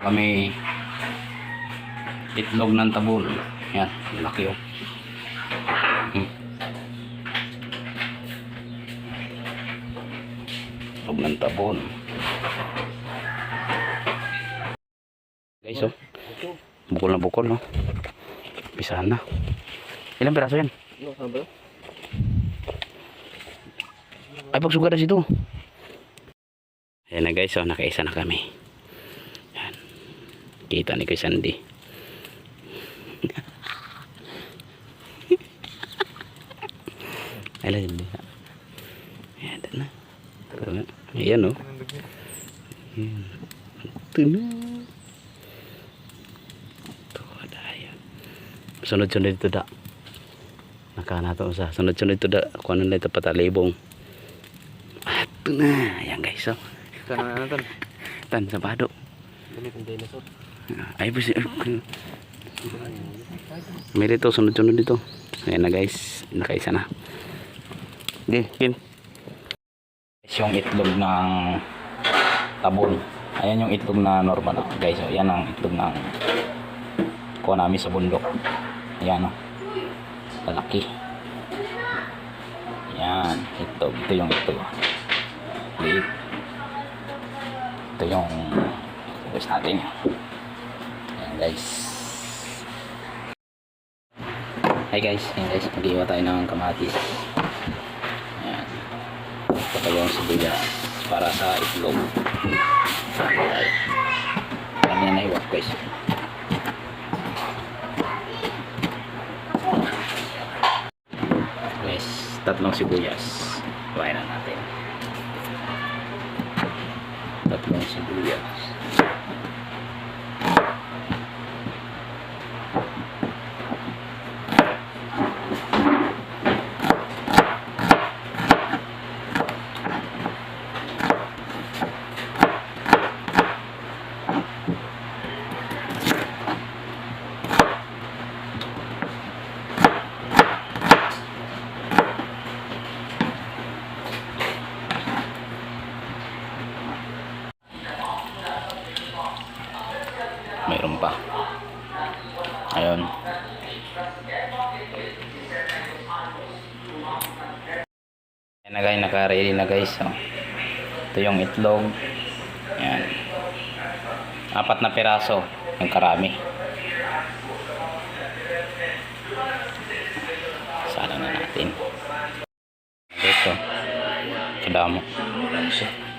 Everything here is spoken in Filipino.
Kami itlog ng tabul. Yan, laki oh. Hmm. Itlog ng tabul. Guys, oh. Bukol na bukol, no? Pisahan na. Ilang piraso yan? Ay, pagsugaras ito. Ayan na guys, oh, nakaisa na kami. Kita ni kay Sandy. Lang hindi. Ayan, ito na. Ito na. Ayan, oh. Ayan. Ito na. Ito, ayan. Sunod-sunod ito da. Nakana to sa sunod-sunod ito da. Ano na ito patalibong. Ito na. Ayan guys, oh. Sana ano tan? Tan, sabado. Ganit ang dinosaur. Ay, busi. May dito, sunod-sunod dito. Ayan na guys, nakaisa na. Hindi, kin. Yung itlog ng tabon. Ayan yung itlog na normal guys. Oh, yan ang itlog ng kuha namin sa bundok. Ayan oh. Malaki. Yan, itlog. Ito yung itlog. Liit. Ito yung guys natin. Ayan guys. Hi guys, Ayan guys, mag-iwa tayo ng kamatis. Ayan. Yung sibuyas para sa itlog. Ayan. Ayan yan na iwak guys. Guys, tatlong sibuyas. Kuhain na natin. Tatlong sibuyas. mayroon pa ayun Ayan na guys, naka-ready na guys. So, ito yung itlog. Ayan. Apat na piraso. Ang karami. Sana na natin. Dito. Kadamo. Kadamo.